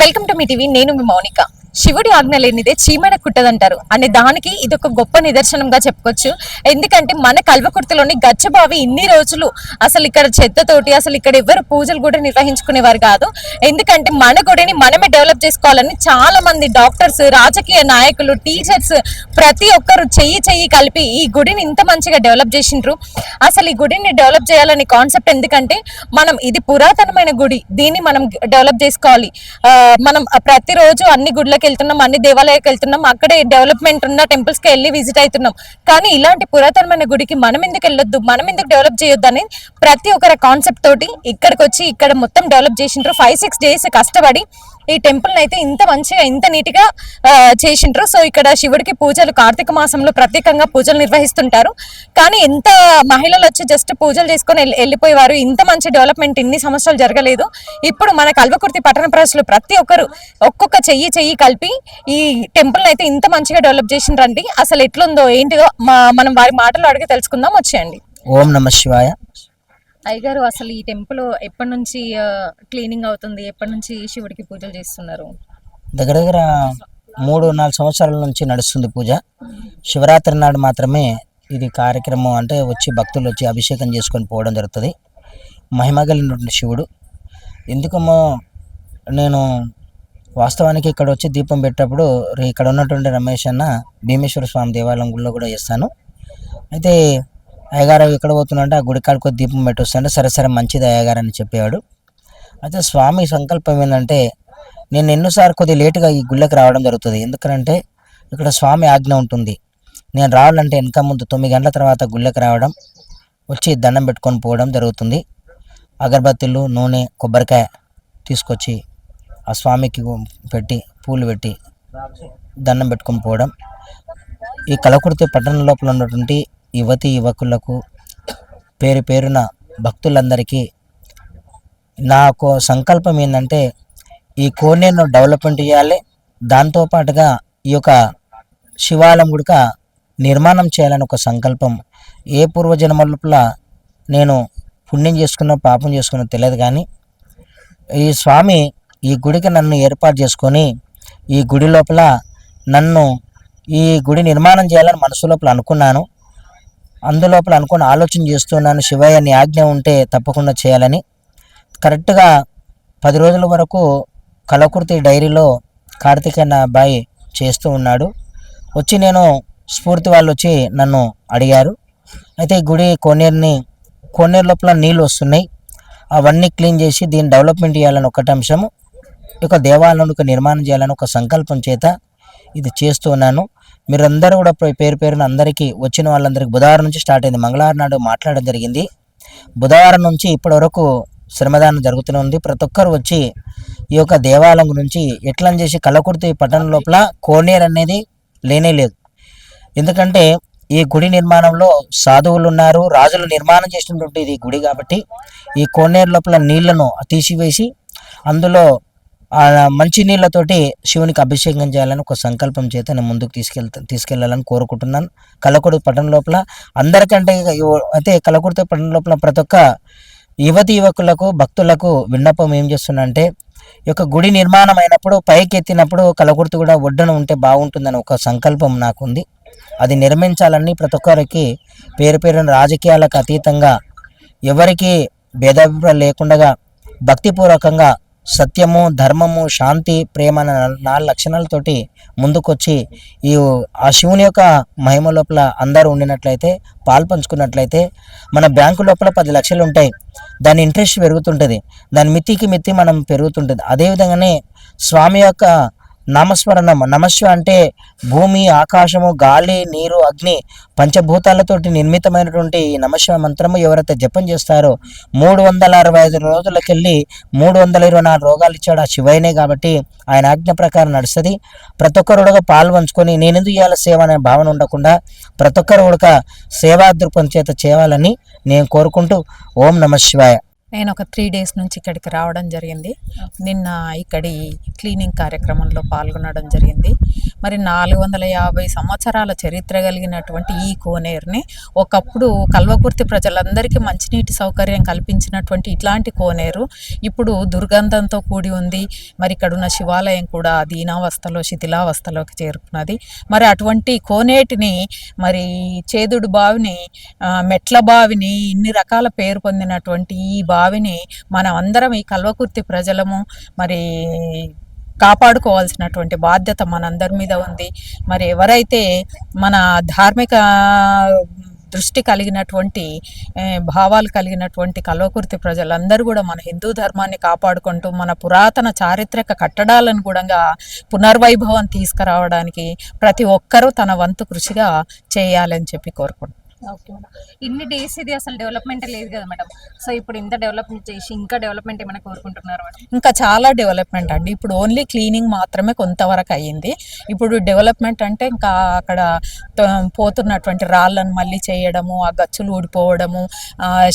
Welcome to me TV నేను మీ మౌనిక. శివుడి ఆజ్ఞ లేనిదే చీమైన కుట్టదంటారు. అనే దానికి ఇది ఒక గొప్ప నిదర్శనంగా చెప్పుకోవచ్చు. ఎందుకంటే మన కల్వకుర్తిలోని గచ్చబావి ఇన్ని రోజులు అసలు ఇక్కడ చెత్తతోటి అసలు ఇక్కడ ఎవరు పూజలు కూడా నిర్వహించుకునేవారు కాదు. ఎందుకంటే మన గుడిని మనమే డెవలప్ చేసుకోవాలని చాలా మంది డాక్టర్స్ రాజకీయ నాయకులు టీచర్స్ ప్రతి ఒక్కరు చెయ్యి చెయ్యి కలిపి ఈ గుడిని ఇంత మంచిగా డెవలప్ చేసిండ్రు. అసలు ఈ గుడిని డెవలప్ చేయాలనే కాన్సెప్ట్ ఎందుకంటే మనం ఇది పురాతనమైన గుడి దీన్ని మనం డెవలప్ చేసుకోవాలి. మనం ప్రతిరోజు అన్ని గుడ్లకి వెళ్తున్నాం అన్ని దేవాలయాలకు వెళ్తున్నాం అక్కడే డెవలప్మెంట్ ఉన్న టెంపుల్స్కి వెళ్ళి విజిట్ అవుతున్నాం. కానీ ఇలాంటి పురాతనమైన గుడికి మనం ఎందుకు వెళ్ళొద్దు? మనం ఎందుకు డెవలప్ చేయొద్దు అని ప్రతి ఒక్కరి కాన్సెప్ట్ తోటి ఇక్కడికి వచ్చి ఇక్కడ మొత్తం డెవలప్ చేసిండ్రు. ఫైవ్ సిక్స్ డేస్ కష్టపడి ఈ టెంపుల్ అయితే ఇంత మంచిగా ఇంత నీట్గా చేసిండ్రు. సో ఇక్కడ శివుడికి పూజలు కార్తీక మాసంలో ప్రత్యేకంగా పూజలు నిర్వహిస్తుంటారు. కానీ ఎంత మహిళలు వచ్చి జస్ట్ పూజలు చేసుకొని వెళ్ళిపోయేవారు ఇంత మంచి డెవలప్మెంట్ ఇన్ని సంవత్సరాలు జరగలేదు. ఇప్పుడు మన కల్వకుర్తి పట్టణ ప్రజలు ప్రతి ఒక్కరు ఒక్కొక్క చెయ్యి చెయ్యి కలిపి ఈ టెంపుల్ అయితే ఇంత మంచిగా డెవలప్ చేసిండ్రండి. అసలు ఎట్లుందో ఏంటిదో మా మనం వారి మాటలు అడిగి తెలుసుకుందాం. వచ్చేయండి. ఓం నమ శివాయ. అయ్యగారు అసలు ఈ టెంపుల్ ఎప్పటి నుంచి క్లీనింగ్ అవుతుంది? ఎప్పటి నుంచి శివుడికి పూజలు చేస్తున్నారు? దగ్గర దగ్గర మూడు నాలుగు సంవత్సరాల నుంచి నడుస్తుంది పూజ. శివరాత్రి నాడు మాత్రమే ఇది కార్యక్రమం అంటే వచ్చి భక్తులు వచ్చి అభిషేకం చేసుకొని పోవడం జరుగుతుంది. మహిమగలిగినటువంటి శివుడు. ఎందుకమ్మో నేను వాస్తవానికి ఇక్కడ వచ్చి దీపం పెట్టేటప్పుడు రే- ఇక్కడ ఉన్నటువంటి రమేష్ అన్న భీమేశ్వర స్వామి దేవాలయం కూడా చేస్తాను. అయితే అయ్యగారు ఎక్కడ పోతున్నాడంటే ఆ గుడి కాడికి వచ్చి దీపం పెట్టొస్తుంటే సరే సరే మంచిది అయ్యగారు అని చెప్పేవాడు. అయితే స్వామి సంకల్పం ఏంటంటే నేను ఎన్నోసార్లు కొద్దిగా లేటుగా ఈ గుళ్ళకి రావడం జరుగుతుంది. ఎందుకంటే ఇక్కడ స్వామి ఆజ్ఞ ఉంటుంది. నేను రావాలంటే వెనక ముందు తొమ్మిది గంటల తర్వాత గుళ్ళకి రావడం వచ్చి దండం పెట్టుకొని పోవడం జరుగుతుంది. అగరబత్తిలు నూనె కొబ్బరికాయ తీసుకొచ్చి ఆ స్వామికి పెట్టి పూలు పెట్టి దండం పెట్టుకొని పోవడం. ఈ కలకుర్తి పట్టణం లోపల ఉన్నటువంటి యువతి యువకులకు పేరు పేరున భక్తులందరికీ నాకు సంకల్పం ఏంటంటే ఈ కోనేరును డెవలప్మెంట్ చేయాలి. దాంతోపాటుగా ఈ యొక్క శివాలయం గుడిక నిర్మాణం చేయాలని ఒక సంకల్పం. ఏ పూర్వజన్మ లోపల నేను పుణ్యం చేసుకున్న పాపం చేసుకున్న తెలియదు కానీ ఈ స్వామి ఈ గుడికి నన్ను ఏర్పాటు చేసుకొని ఈ గుడి లోపల నన్ను ఈ గుడి నిర్మాణం చేయాలని మనసు లోపల అనుకున్నాను. అందులోపల అనుకుని ఆలోచన చేస్తున్నాను శివయ్య నీ ఆజ్ఞ ఉంటే తప్పకుండా చేయాలని. కరెక్ట్గా పది రోజుల వరకు కలకుర్తి డైరీలో కార్తీక్ అన్న చేస్తూ ఉన్నాడు. వచ్చి నేను స్ఫూర్తి వాళ్ళు వచ్చి నన్ను అడిగారు. అయితే ఈ గుడి కోనేరుని కోనేరు లోపల నీళ్ళు వస్తున్నాయి. అవన్నీ క్లీన్ చేసి దీన్ని డెవలప్మెంట్ చేయాలని ఒకటి అంశము. ఈ దేవాలయం నిర్మాణం చేయాలని ఒక సంకల్పం చేత ఇది చేస్తూ ఉన్నాను. మీరందరూ కూడా పేరు పేరున అందరికీ వచ్చిన వాళ్ళందరికీ బుధవారం నుంచి స్టార్ట్ అయింది. మంగళవారం నాడు మాట్లాడడం జరిగింది. బుధవారం నుంచి ఇప్పటి వరకు శ్రమదానం జరుగుతూనే ఉంది. ప్రతి ఒక్కరు వచ్చి ఈ యొక్క దేవాలయం గురించి ఎట్లా చేసి కలకుర్తి పట్టణం లోపల కోనేరు అనేది లేనే లేదు. ఎందుకంటే ఈ గుడి నిర్మాణంలో సాధువులు ఉన్నారు. రాజులు నిర్మాణం చేసినటువంటి ఇది గుడి కాబట్టి ఈ కోనేరు లోపల నీళ్ళను తీసివేసి అందులో మంచి నీళ్ళతోటి శివునికి అభిషేకం చేయాలని ఒక సంకల్పం చేత నేను ముందుకు తీసుకెళ్తా తీసుకెళ్ళాలని కోరుకుంటున్నాను. కలకుడు పట్టణం లోపల అందరికంటే అయితే కలకుడితో పట్టణం లోపల ప్రతి ఒక్క యువతి యువకులకు భక్తులకు విన్నపం ఏం చేస్తున్నా అంటే ఈ యొక్క గుడి నిర్మాణం అయినప్పుడు పైకెత్తినప్పుడు కలకుర్తి కూడా ఒడ్డున ఉంటే బాగుంటుందని ఒక సంకల్పం నాకుంది. అది నిర్మించాలని ప్రతి ఒక్కరికి పేరు పేరున రాజకీయాలకు అతీతంగా ఎవరికి భేదాభిప్రాయం లేకుండా భక్తిపూర్వకంగా సత్యము ధర్మము శాంతి ప్రేమ అనే నాలుగు లక్షణాలతోటి ముందుకొచ్చి ఈ ఆ శివుని యొక్క మహిమ లోపల అందరూ ఉండినట్లయితే పాలు పంచుకున్నట్లయితే మన బ్యాంకు లోపల పది లక్షలు ఉంటాయి. దాని ఇంట్రెస్ట్ పెరుగుతుంటుంది. దాని మితికి మితి మనం పెరుగుతుంటుంది. అదేవిధంగానే స్వామి యొక్క నామస్మరణం. నమస్వ అంటే భూమి ఆకాశము గాలి నీరు అగ్ని పంచభూతాలతోటి నిర్మితమైనటువంటి ఈ నమశివ మంత్రము ఎవరైతే జపం చేస్తారో మూడు వందల అరవై ఐదు రోజులకెళ్ళి మూడు వందల ఇరవై నాలుగు రోగాలు ఇచ్చాడు ఆ శివైనే కాబట్టి ఆయన ఆజ్ఞ ప్రకారం నడుస్తుంది. ప్రతి ఒక్కరు కూడా పాలు పంచుకొని నేను ఎందుకు సేవ అనే భావన ఉండకుండా ప్రతి ఒక్కరు కూడా సేవా దృక్పథం చేత చేయాలని నేను కోరుకుంటూ ఓం నమ శివాయ నేను ఒక త్రీ డేస్ నుంచి ఇక్కడికి రావడం జరిగింది. నిన్న ఇక్కడి క్లీనింగ్ కార్యక్రమంలో పాల్గొనడం జరిగింది. మరి నాలుగు వందల యాభై సంవత్సరాల చరిత్ర కలిగినటువంటి ఈ కోనేరుని ఒకప్పుడు కల్వకుర్తి ప్రజలందరికీ మంచినీటి సౌకర్యం కల్పించినటువంటి ఇట్లాంటి కోనేరు ఇప్పుడు దుర్గంధంతో కూడి ఉంది. మరి ఇక్కడ ఉన్న శివాలయం కూడా దీనావస్థలో శిథిలావస్థలోకి చేరుకున్నది. మరి అటువంటి కోనేటిని మరి చేదుడు బావిని మెట్ల బావిని ఇన్ని రకాల పేరు పొందినటువంటి ఈ బావి బావిని మనం అందరం ఈ కల్వకుర్తి ప్రజలము మరి కాపాడుకోవాల్సినటువంటి బాధ్యత మనందరి మీద ఉంది. మరి ఎవరైతే మన ధార్మిక దృష్టి కలిగినటువంటి భావాలు కలిగినటువంటి కల్వకుర్తి ప్రజలందరూ కూడా మన హిందూ ధర్మాన్ని కాపాడుకుంటూ మన పురాతన చారిత్రక కట్టడాలను కూడా పునర్వైభవం తీసుకురావడానికి ప్రతి ఒక్కరూ తన వంతు కృషిగా చేయాలని చెప్పి కోరుకుంటున్నాను ఓకే మేడం. ఇన్ని డేస్ ఇది అసలు డెవలప్మెంట్ లేదు కదా మేడం. సో ఇప్పుడు ఇంత డెవలప్మెంట్ చేసి ఇంకా డెవలప్మెంట్ ఏమైనా కోరుకుంటున్నారు మేడం? ఇంకా చాలా డెవలప్మెంట్ అండి. ఇప్పుడు ఓన్లీ క్లీనింగ్ మాత్రమే కొంతవరకు అయ్యింది. ఇప్పుడు డెవలప్మెంట్ అంటే ఇంకా అక్కడ పోతున్నటువంటి రాళ్ళను మళ్ళీ చేయడము ఆ గచ్చులు ఊడిపోవడము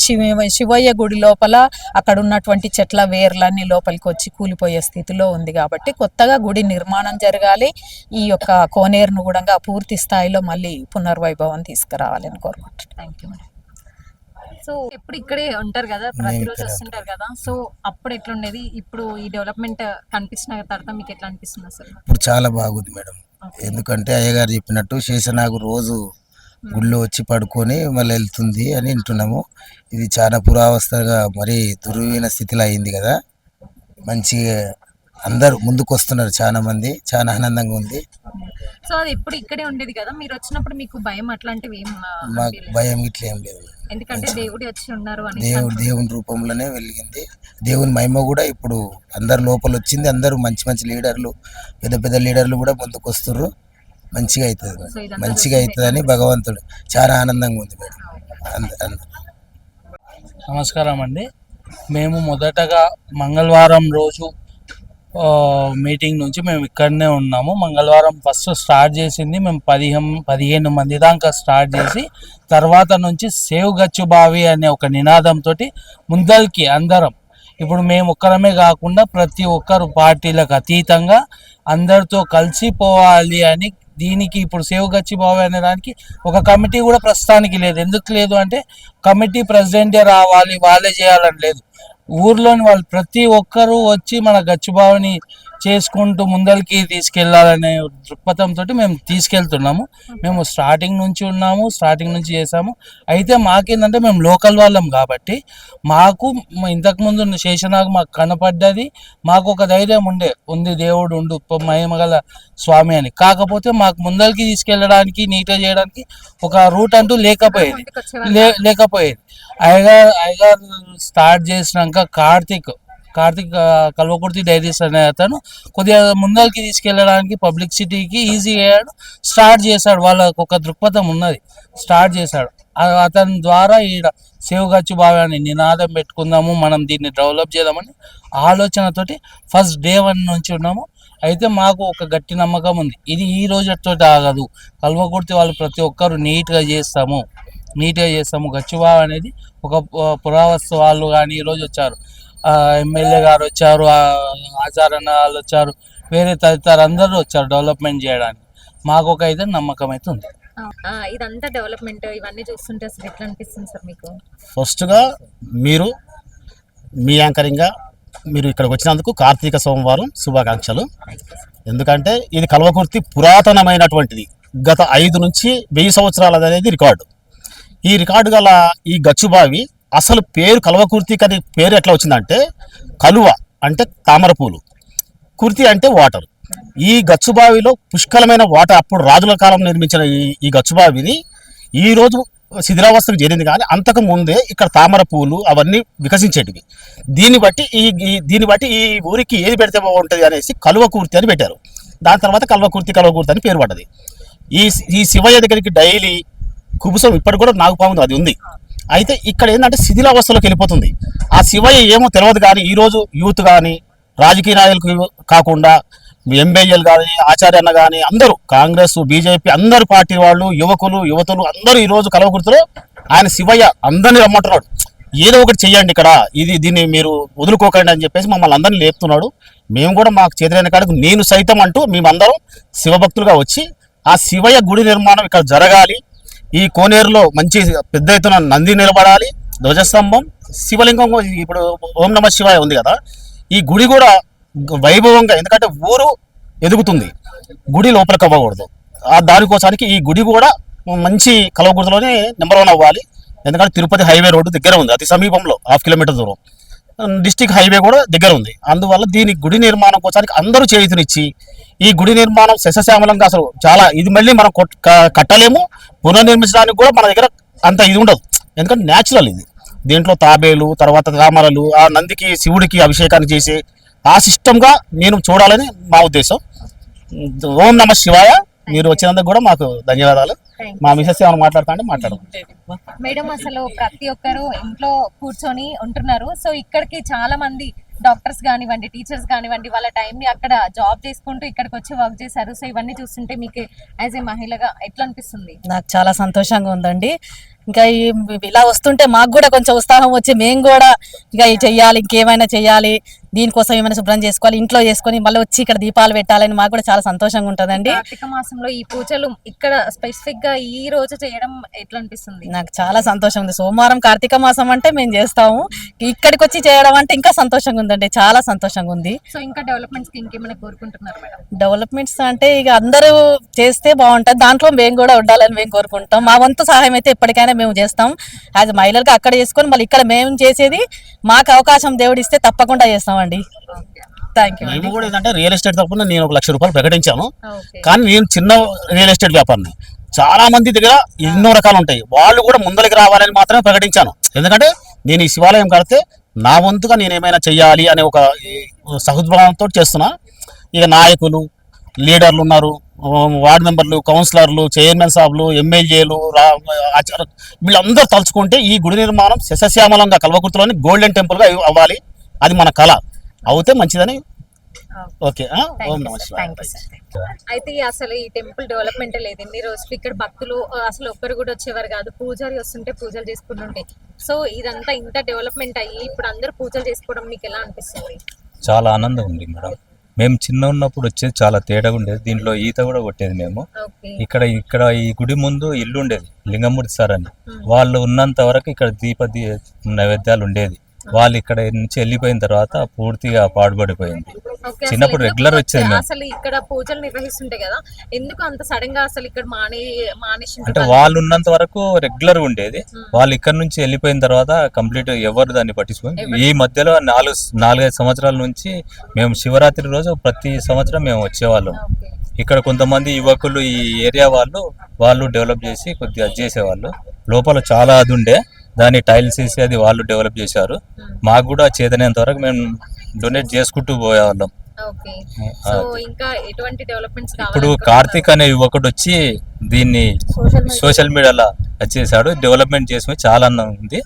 శివ శివయ్య గుడి లోపల అక్కడ ఉన్నటువంటి చెట్ల వేర్లన్నీ లోపలికి వచ్చి కూలిపోయే స్థితిలో ఉంది కాబట్టి కొత్తగా గుడి నిర్మాణం జరగాలి. ఈ యొక్క కోనేరును కూడా పూర్తి స్థాయిలో మళ్ళీ పునర్వైభవం తీసుకురావాలని కోరుకుంటున్నాను. థ్యాంక్ యూ మేడం సో ఎప్పుడు ఇక్కడే ఉంటారు కదా ప్రతిరోజు వస్తుంటారు కదా సో అప్పుడు ఎట్లుండేది? ఇప్పుడు ఈ డెవలప్మెంట్ కనిపించిన తర్వాత మీకు ఎట్లా అనిపిస్తుంది అసలు? ఇప్పుడు చాలా బాగుంది మేడం ఎందుకంటే అయ్యగారు చెప్పినట్టు శేషనాగు రోజు గుళ్ళో వచ్చి పడుకొని మళ్ళీ వెళ్తుంది అని వింటున్నాము. ఇది చాలా పురావస్థగా మరి దుర్వీన స్థితిలో అయింది కదా. మంచిగా అందరూ ముందుకు వస్తున్నారు చాలా మంది చాలా ఆనందంగా ఉంది. సో అది ఎప్పుడు ఇక్కడే ఉండేది కదా మీరు వచ్చినప్పుడు మీకు భయం అట్లాంటివి ఏం మాకు? భయం ఇట్లా ఏం లేదు. ఎందుకంటే దేవుడి వచ్చి ఉన్నారు అని దేవుడు దేవుని రూపంలోనే వెలిగింది. దేవుని మహిమ కూడా ఇప్పుడు అందరు లోపల వచ్చింది. అందరూ మంచి మంచి లీడర్లు పెద్ద పెద్ద లీడర్లు కూడా ముందుకు వస్తుర్రు మంచిగా అవుతుంది మంచిగా అవుతుందని భగవంతుడు చాలా ఆనందంగా ఉంది మేడం. నమస్కారం అండి. మేము మొదటగా మంగళవారం రోజు మీటింగ్ నుంచి మేము ఇక్కడనే ఉన్నాము. మంగళవారం ఫస్ట్ స్టార్ట్ చేసింది మేము పదిహేను పదిహేను మంది దాకా స్టార్ట్ చేసి తర్వాత నుంచి సేవ్ గచ్చు బావి అనే ఒక నినాదంతో ముందరికి అందరం ఇప్పుడు మేము ఒక్కరమే కాకుండా ప్రతి ఒక్కరు పార్టీలకు అతీతంగా అందరితో కలిసిపోవాలి అని దీనికి ఇప్పుడు సేవ్ గచ్చిబావి అనే దానికి ఒక కమిటీ కూడా ప్రస్తుతానికి లేదు. ఎందుకు లేదు అంటే కమిటీ ప్రెసిడెంటే రావాలి వాళ్ళే చేయాలని లేదు. ఊర్లోని వాళ్ళు ప్రతి ఒక్కరూ వచ్చి మన గచ్చిబావిని చేసుకుంటూ ముందరికి తీసుకెళ్ళాలనే దృక్పథంతో మేము తీసుకెళ్తున్నాము. మేము స్టార్టింగ్ నుంచి ఉన్నాము స్టార్టింగ్ నుంచి చేసాము అయితే మాకేంటంటే మేము లోకల్ వాళ్ళం కాబట్టి మాకు ఇంతకుముందు ఉన్న శేషనాగ్ మాకు కనపడ్డది. మాకు ఒక ధైర్యం ఉండే ఉంది దేవుడు ఉండు మహిమగల స్వామి అని. కాకపోతే మాకు ముందరికి తీసుకెళ్ళడానికి నీట్గా చేయడానికి ఒక రూట్ అంటూ లేకపోయేది. లేకపోయేది. అయ్యగారు అయ్యగారు స్టార్ట్ చేసినాక కార్తిక్ కార్తిక్ కల్వకుర్తి డైరీస్ అనే అతను కొద్దిగా ముందరికి తీసుకెళ్ళడానికి పబ్లిసిటీకి ఈజీ అయ్యాడు. స్టార్ట్ చేశాడు. వాళ్ళకు ఒక దృక్పథం ఉన్నది. స్టార్ట్ చేశాడు. అతని ద్వారా ఈడ సేవ్ సేవగచ్చు భావాన్ని నినాదం పెట్టుకుందాము మనం దీన్ని డెవలప్ చేద్దామని ఆలోచనతోటి ఫస్ట్ డే వన్ నుంచి ఉన్నాము. అయితే మాకు ఒక గట్టి నమ్మకం ఉంది. ఇది ఈ రోజుతో ఆగదు. కల్వకుర్తి వాళ్ళు ప్రతి ఒక్కరు నీట్గా చేస్తాము. నీట్గా చేస్తాము. గచ్చుబావ అనేది ఒక పురావస్తు వాళ్ళు కానీ ఈరోజు వచ్చారు. ఎమ్మెల్యే గారు వచ్చారు ఆ, ఆచారణ వాళ్ళు వచ్చారు వేరే తదితర అందరూ వచ్చారు డెవలప్మెంట్ చేయడానికి. మాకు ఒక అయితే నమ్మకం అయితే ఉంది. ఆ, ఇదంతా డెవలప్మెంట్ ఇవన్నీ చూస్తుంటే అసలు ఎట్లా అనిపిస్తుంది సార్ మీకు? ఫస్ట్గా మీరు మీ యాంకరింగ్గా మీరు ఇక్కడికి వచ్చినందుకు కార్తీక సోమవారం శుభాకాంక్షలు. ఎందుకంటే ఇది కల్వకుర్తి పురాతనమైనటువంటిది. గత ఐదు నుంచి వెయ్యి సంవత్సరాలది అనేది రికార్డు. ఈ రికార్డు గల ఈ గచ్చుబావి అసలు పేరు కల్వకుర్తికి అని పేరు ఎట్లా వచ్చిందంటే కలువ అంటే తామర పూలు. కుర్తి అంటే వాటర్. ఈ గచ్చుబావిలో పుష్కలమైన వాటర్ అప్పుడు రాజుల కాలం నిర్మించిన ఈ ఈ గచ్చుబావిని ఈరోజు శిథిరావస్థకు చేరింది కానీ అంతకు ముందే ఇక్కడ తామర పూలు అవన్నీ వికసించేటివి. దీన్ని బట్టి ఈ దీన్ని బట్టి ఈ ఊరికి ఏది పెడితే బాగుంటుంది అనేసి కలువకుర్తి అని పెట్టారు. దాని తర్వాత కల్వకుర్తి కల్వకుర్తి అని పేరు పడ్డది. ఈ ఈ శివయ్య దగ్గరికి డైలీ కుబుసం ఇప్పటికి కూడా నాగుపాము అది ఉంది. అయితే ఇక్కడ ఏంటంటే శిథిలావస్థలోకి వెళ్ళిపోతుంది. ఆ శివయ్య ఏమో తెలియదు కానీ ఈరోజు యూత్ కానీ రాజకీయ నాయకులు కాకుండా ఎంబీఎల్ కానీ ఆచార్యన్న కానీ అందరూ కాంగ్రెస్ బీజేపీ అందరు పార్టీ వాళ్ళు యువకులు యువతులు అందరూ ఈరోజు కలవకుర్తిలో ఆయన శివయ్య అందరినీ రమ్మంటున్నాడు. ఏదో ఒకటి చెయ్యండి ఇక్కడ ఇది దీన్ని మీరు వదులుకోకండి అని చెప్పేసి మమ్మల్ని అందరినీ లేపుతున్నాడు. మేము కూడా మాకు చేతులైన కాడకు నేను సైతం అంటూ మేమందరం శివభక్తులుగా వచ్చి ఆ శివయ్య గుడి నిర్మాణం ఇక్కడ జరగాలి. ఈ కోనేరులో మంచి పెద్ద ఎత్తున నంది నిలబడాలి. ధ్వజస్తంభం శివలింగం ఇప్పుడు ఓం నమ శివాయ ఉంది కదా. ఈ గుడి కూడా వైభవంగా ఎందుకంటే ఊరు ఎదుగుతుంది. గుడి లోపలికి అవ్వకూడదు. ఆ దానికోసానికి ఈ గుడి కూడా మంచి కలవగుర్తులోనే నెంబర్ వన్ అవ్వాలి. ఎందుకంటే తిరుపతి హైవే రోడ్డు దగ్గర ఉంది. అతి సమీపంలో హాఫ్ కిలోమీటర్ దూరం. డిస్టిక్ హైవే కూడా దగ్గర ఉంది. అందువల్ల దీని గుడి నిర్మాణం కోసానికి అందరూ చేతునిచ్చి ఈ గుడి నిర్మాణం శశశ్యామలంగా అసలు చాలా ఇది మళ్ళీ మనం కట్టలేము. పునర్నిర్మించడానికి కూడా మన దగ్గర అంత ఇది ఉండదు. ఎందుకంటే న్యాచురల్ ఇది. దీంట్లో తాబేలు తర్వాత తామరలు ఆ నందికి శివుడికి అభిషేకాన్ని చేసి ఆ సిస్టమ్గా నేను చూడాలని మా ఉద్దేశం. ఓం నమ శివాయ. మీరు వచ్చినందుకు కూడా మాకు ధన్యవాదాలు. మా మిసెస్ ఏమైనా మాట్లాడతా అంటే మాట్లాడము మేడం అసలు ప్రతి ఒక్కరు ఇంట్లో కూర్చొని ఉంటున్నారు. సో ఇక్కడికి చాలా మంది డాక్టర్స్ కానివ్వండి టీచర్స్ కానివ్వండి వాళ్ళ time ని అక్కడ జాబ్ చేసుకుంటూ ఇక్కడికి వచ్చి వర్క్ చేశారు. సో ఇవన్నీ చూస్తుంటే మీకు యాజ్ ఏ మహిళగా ఎట్లా అనిపిస్తుంది? నాకు చాలా సంతోషంగా ఉందండి. ఇంకా ఈ ఇలా వస్తుంటే మాకు కూడా కొంచెం ఉత్సాహం వచ్చి మేము కూడా ఇక చెయ్యాలి ఇంకేమైనా చెయ్యాలి. దీనికోసం ఏమైనా శుభ్రం చేసుకోవాలి ఇంట్లో చేసుకొని మళ్ళీ వచ్చి ఇక్కడ దీపాలు పెట్టాలని మాకు కూడా చాలా సంతోషంగా ఉంటుందండి. కార్తీక మాసంలో ఈ పూజలు ఇక్కడ స్పెసిఫిక్గా ఈ రోజు చేయడం ఎట్లా అనిపిస్తుంది? నాకు చాలా సంతోషం ఉంది. సోమవారం కార్తీక మాసం అంటే మేము చేస్తాము. ఇక్కడికి వచ్చి చేయడం అంటే ఇంకా సంతోషంగా ఉందండి. చాలా సంతోషంగా ఉంది. సో ఇంకా డెవలప్మెంట్స్కి ఇంకేమైనా కోరుకుంటున్నారు మేడం? డెవలప్మెంట్స్ అంటే ఇక అందరూ చేస్తే బాగుంటుంది. దాంట్లో మేము కూడా ఉండాలని మేము కోరుకుంటాం. మా వంతు సహాయం అయితే ఎప్పటికైనా మేము చేస్తాం. యాజ్ మహిళలుగా అక్కడ చేసుకొని మళ్ళీ ఇక్కడ మేము చేసేది మాకు అవకాశం దేవుడు ఇస్తే తప్పకుండా చేస్తామండి థ్యాంక్ యూ మేము కూడా ఏంటంటే రియల్ ఎస్టేట్ తరపున నేను ఒక లక్ష రూపాయలు ప్రకటించాను. కానీ నేను చిన్న రియల్ ఎస్టేట్ వ్యాపారిని. చాలా మంది దగ్గర ఎన్నో రకాలు ఉంటాయి. వాళ్ళు కూడా ముందరికి రావాలని మాత్రమే ప్రకటించాను. ఎందుకంటే నేను ఈ శివాలయం కడితే నా వంతుగా నేను ఏమైనా చెయ్యాలి అనే ఒక సహృద్భావంతో చేస్తున్నా. ఇక నాయకులు లీడర్లు ఉన్నారు. వార్డు మెంబర్లు కౌన్సిలర్లు చైర్మన్ సాబ్లు ఎమ్మెల్యేలు వీళ్ళందరూ తలుచుకుంటే ఈ గుడి నిర్మాణం శశశ్యామలంగా కల్వకుర్తిలోని గోల్డెన్ టెంపుల్గా అవ్వాలి. అది మన కళ. అవుతే మంచిదని? ఓకే? ఓం నమ అయితే అసలు ఈ టెంపుల్ డెవలప్మెంట్ లేదు. ఇన్ని రోజులు ఇక్కడ భక్తులు అసలు ఒక్కరు కూడా వచ్చేవారు కాదు. పూజారి వస్తుంటే పూజలు చేసుకుంటుంటే. సో ఇదంతా ఇంత డెవలప్మెంట్ అయ్యి ఇప్పుడు అందరూ పూజలు చేసుకోవడం మీకు ఎలా అనిపిస్తుంది? చాలా ఆనందం ఉంది మేడం. మేము చిన్న ఉన్నప్పుడు వచ్చేది చాలా తేడాగా ఉండేది. దీంట్లో ఈత కూడా కొట్టేది మేము. ఇక్కడ ఇక్కడ ఈ గుడి ముందు ఇల్లు ఉండేది లింగమూర్తి సార్ అని. వాళ్ళు ఉన్నంత వరకు ఇక్కడ దీప దీ నైవేద్యాలు ఉండేది. వాళ్ళు ఇక్కడ నుంచి వెళ్ళిపోయిన తర్వాత పూర్తిగా పాడుపడిపోయింది ఓకే, చిన్నప్పుడు రెగ్యులర్ వచ్చేది అసలు ఇక్కడ పూజలు నిర్వహిస్తుంటే కదా ఎందుకు అంత సడన్గా అసలు ఇక్కడ మానే మానేసి అంటే వాళ్ళు? ఉన్నంత వరకు రెగ్యులర్ ఉండేది. వాళ్ళు ఇక్కడ నుంచి వెళ్ళిపోయిన తర్వాత కంప్లీట్ ఎవరు దాన్ని పట్టించుకోండి ఈ మధ్యలో నాలుగు నాలుగైదు సంవత్సరాల నుంచి మేము శివరాత్రి రోజు ప్రతి సంవత్సరం మేము వచ్చేవాళ్ళం. ఇక్కడ కొంతమంది యువకులు ఈ ఏరియా వాళ్ళు వాళ్ళు డెవలప్ చేసి కొద్దిగా అది చేసేవాళ్ళు. లోపల చాలా అది ఉండే. దాన్ని టైల్స్ వేసి అది వాళ్ళు డెవలప్ చేశారు. మాకు కూడా చేతనేంత వరకు మేము డొనేట్ చేసుకుంటూ పోయేవాళ్ళం. ఓకే. సో ఇంకా ఎటువంటి డెవలప్మెంట్స్ ఇప్పుడు కార్తీక్ అనే యువకుడు వచ్చి దీన్ని సోషల్ మీడియాలో వచ్చేసాడు డెవలప్మెంట్ చేసుకుని చాలా ఉంది.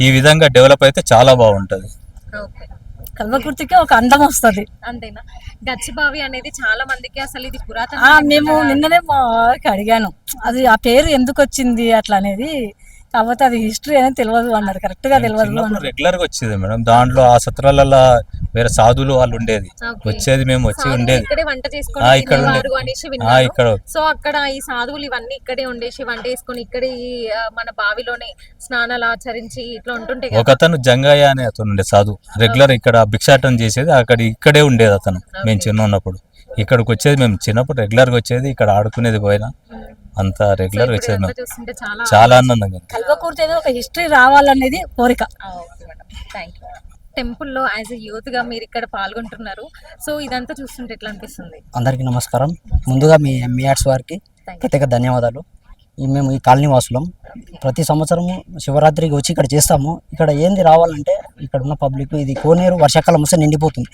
ఈ విధంగా డెవలప్ అయితే చాలా బాగుంటది. ఓకే. కల్వకుర్తికి ఒక అందం వస్తుంది. అంతేనా? గచ్చిబావి అనేది చాలా మందికి అసలు ఇది పురాతన ఆ, మేము నిన్ననే అడిగాను. అది ఆ పేరు ఎందుకు వచ్చింది అట్లా అనేది. కాకపోతే అది హిస్టరీ అనేది తెలియదు అన్నారు. కరెక్ట్గా తెలియదు అన్నారు. రెగ్యులర్గా వచ్చేది మేడం. దాంట్లో ఆ సత్రాలలో వేరే సాధువులు వాళ్ళు ఉండేది. వచ్చేది మేము వచ్చి ఉండేది. ఇక్కడే వంట చేసుకొని ఇక్కడ ఇక్కడ. సో అక్కడ ఈ సాధువులు ఇవన్నీ ఇక్కడే ఉండేసి వంట చేసుకొని ఇక్కడే ఈ, మన బావిలోనే స్నానాలు ఆచరించి ఇట్లా ఉంటుంటే ఒక అతను జంగయ్య అనే అతను ఉండే సాధు రెగ్యులర్ ఇక్కడ భిక్షాటం చేసేది. అక్కడ ఇక్కడే ఉండేది అతను. మేము చిన్న ఉన్నప్పుడు ఇక్కడికి వచ్చేది మేము. చిన్నప్పుడు రెగ్యులర్గా వచ్చేది. ఇక్కడ ఆడుకునేది పోయినా. అంత రెగ్యులర్గా చాలా చాలా ఆనందంగా. కల్వకుర్తి అనేది ఒక హిస్టరీ రావాలనేది కోరిక. థ్యాంక్ యూ టెంపుల్లో యాజ్ ఎ యూత్గా మీరు ఇక్కడ పాల్గొంటున్నారు. సో ఇదంతా చూస్తుంటే ఎట్లా అనిపిస్తుంది? అందరికీ నమస్కారం. ముందుగా మీ ఎంఈఆర్స్ వారికి ప్రత్యేక ధన్యవాదాలు. ఈ మేము ఈ కాలనీ వాసులం. ప్రతి సంవత్సరం శివరాత్రికి వచ్చి ఇక్కడ చేస్తాము. ఇక్కడ ఏంది రావాలంటే ఇక్కడ ఉన్న పబ్లిక్ ఇది కోనేరు వర్షాకాలం వస్తే నిండిపోతుంది.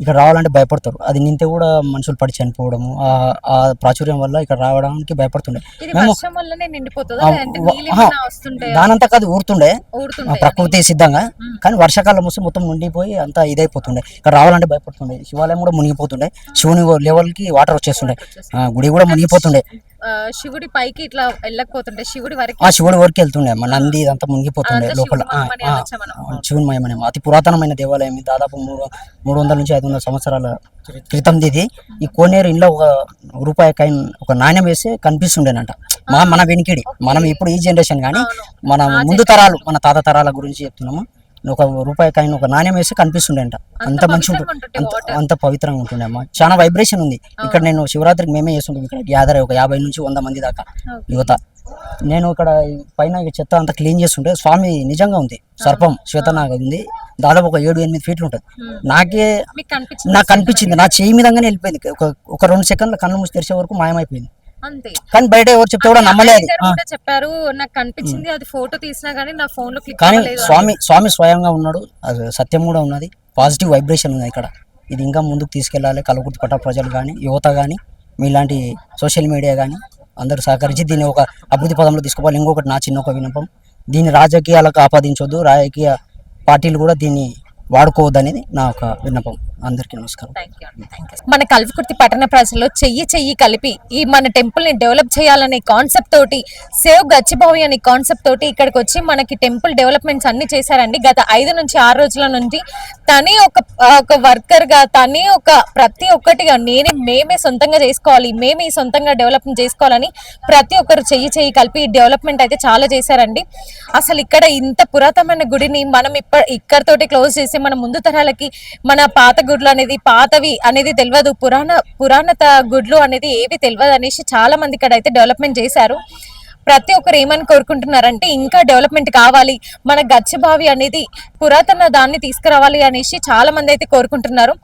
ఇక్కడ రావాలంటే భయపడతారు. అది నింతే కూడా మనుషులు పడి చనిపోవడము ఆ- ఆ ప్రాచుర్యం వల్ల ఇక్కడ రావడానికి భయపడుతుండే. దానంతా కాదు ఊరుతుండే. ప్రకృతి సిద్ధంగా. కానీ వర్షాకాలం వస్తే మొత్తం నిండిపోయి అంతా ఇదైపోతుండే. ఇక్కడ రావాలంటే భయపడుతుండే. శివాలయం కూడా మునిగిపోతుండే. శివుని లెవెల్కి వాటర్ వచ్చేస్తుండే. ఆ, గుడి కూడా మునిగిపోతుండే. శివుడి పైకి ఇట్లా వెళ్ళకపోతుంటే శివుడి వరకు ఆ శివుడి వరకు వెళ్తుండే. మా నంది ఇదంతా మునిగిపోతుండే లోపల. మనం? శివునిమయమనే అతి పురాతనమైన దేవాలయం ఇది. దాదాపు మూడు మూడు వందల నుంచి ఐదు వందల సంవత్సరాల క్రితం ఇది. ఈ కోనేరు ఇంట్లో ఒక రూపాయి కాయిన్ ఒక నాణ్యం వేస్తే కనిపిస్తుండేనంట. మా మన వెనికిడి. మనం ఇప్పుడు ఈ జనరేషన్ కానీ మన ముందు తరాలు మన తాత తరాల గురించి చెప్తున్నాము. ఒక రూపాయి కాయిన్ ఒక నాణ్యం వేస్తే కనిపిస్తుండేంట. అంత మంచి అంత పవిత్రంగా ఉంటుండే అమ్మా. చాలా వైబ్రేషన్ ఉంది. ఇక్కడ నేను శివరాత్రికి మేమే చేస్తుంటాం ఇక్కడ గ్యాదర్ ఒక యాభై నుంచి వంద మంది దాకా యువత. నేను ఇక్కడ పైన చెత్త అంతా క్లీన్ చేస్తుంటే స్వామి నిజంగా ఉంది. సర్పం శ్వేతనాగ ఉంది. దాదాపు ఒక ఏడు ఎనిమిది ఫీట్లు ఉంటుంది. నాకే నాకు కనిపించింది. నా చేయి మీదంగానే వెళ్ళిపోయింది. ఒక ఒక రెండు సెకండ్ల కళ్ళు మూసి తెరిచే వరకు మాయమైపోయింది. అంతే. కానీ బయట ఎవరు చెప్తే కూడా నమ్మలేదు చెప్పారు నాకు కనిపించింది అది ఫోటో తీసినా గానీ నా ఫోన్లో క్లిక్ కానీ. స్వామి స్వామి స్వయంగా ఉన్నాడు. అది సత్యం కూడా ఉన్నది. పాజిటివ్ వైబ్రేషన్ ఉంది ఇక్కడ. ఇది ఇంకా ముందుకు తీసుకెళ్ళాలి. కలగుర్తి పట్ట ప్రజలు కానీ యువత కానీ మీలాంటి సోషల్ మీడియా కానీ అందరూ సహకరించి దీన్ని ఒక అభివృద్ధి పదంలో తీసుకోవాలి ఇంకొకటి నా చిన్న ఒక విన్నపం. దీన్ని రాజకీయాలకు ఆపాదించొద్దు. రాజకీయ పార్టీలు కూడా దీన్ని వాడుకోవద్దు అనేది నా ఒక విన్నపం. అందరికీ నమస్కారం. మన కల్వకుర్తి పట్టణ ప్రజల్లో చెయ్యి చెయ్యి కలిపి ఈ మన టెంపుల్ని డెవలప్ చేయాలనే కాన్సెప్ట్ తోటి సేవ్ గచ్చిబావి అనే కాన్సెప్ట్ తోటి ఇక్కడికి వచ్చి మనకి టెంపుల్ డెవలప్మెంట్స్ అన్ని చేశారండి. గత ఐదు నుంచి ఆరు రోజుల నుంచి తనే ఒక ఒక వర్కర్గా తనే ఒక ప్రతి ఒక్కటిగా నేనే మేమే సొంతంగా చేసుకోవాలి మేమే సొంతంగా డెవలప్మెంట్ చేసుకోవాలని ప్రతి ఒక్కరు చెయ్యి చెయ్యి కలిపి డెవలప్మెంట్ అయితే చాలా చేశారండి. అసలు ఇక్కడ ఇంత పురాతనమైన గుడిని మనం ఇప్ప ఇక్కడతోటి క్లోజ్ చేసి మన ముందు తరాలకి మన పాత గుడ్లు అనేది పాతవి అనేది తెలియదు పురాణ పురాణత గుడ్లు అనేది ఏవి తెలియదు అనేసి చాలా మంది ఇక్కడ అయితే డెవలప్మెంట్ చేశారు. ప్రతి ఒక్కరు ఏమని కోరుకుంటున్నారంటే ఇంకా డెవలప్మెంట్ కావాలి మన గచ్చబావి అనేది పురాతన దాన్ని తీసుకురావాలి అనేసి చాలా మంది అయితే కోరుకుంటున్నారు.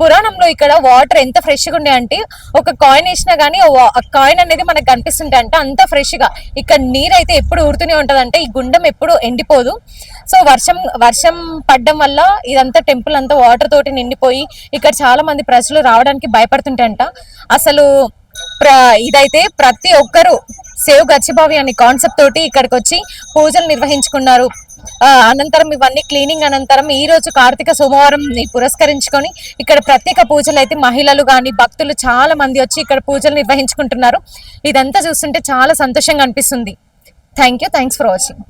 పురాణంలో ఇక్కడ వాటర్ ఎంత ఫ్రెష్గా ఉండే అంటే ఒక కాయిన్ వేసినా కానీ కాయిన్ అనేది మనకు కనిపిస్తుంటే అంటే అంత ఫ్రెష్గా. ఇక్కడ నీరు అయితే ఎప్పుడు ఊరుతూనే ఉంటదంటే ఈ గుండం ఎప్పుడు ఎండిపోదు. సో వర్షం వర్షం పడ్డం వల్ల ఇదంతా టెంపుల్ అంతా వాటర్ తోటి నిండిపోయి ఇక్కడ చాలా మంది ప్రజలు రావడానికి భయపడుతుంటంట అసలు ప్ర ఇదైతే ప్రతి ఒక్కరు సేవ్ గచ్చిబావి అనే కాన్సెప్ట్ తోటి ఇక్కడికి వచ్చి పూజలు నిర్వహించుకున్నారు. ఆ, అనంతరం ఇవన్నీ క్లీనింగ్ అనంతరం ఈ రోజు కార్తీక సోమవారం ని పురస్కరించుకొని ఇక్కడ ప్రత్యేక పూజలు అయితే మహిళలు కానీ భక్తులు చాలా మంది వచ్చి ఇక్కడ పూజలు నిర్వహించుకుంటున్నారు. ఇదంతా చూస్తుంటే చాలా సంతోషంగా అనిపిస్తుంది. Thank you thanks for watching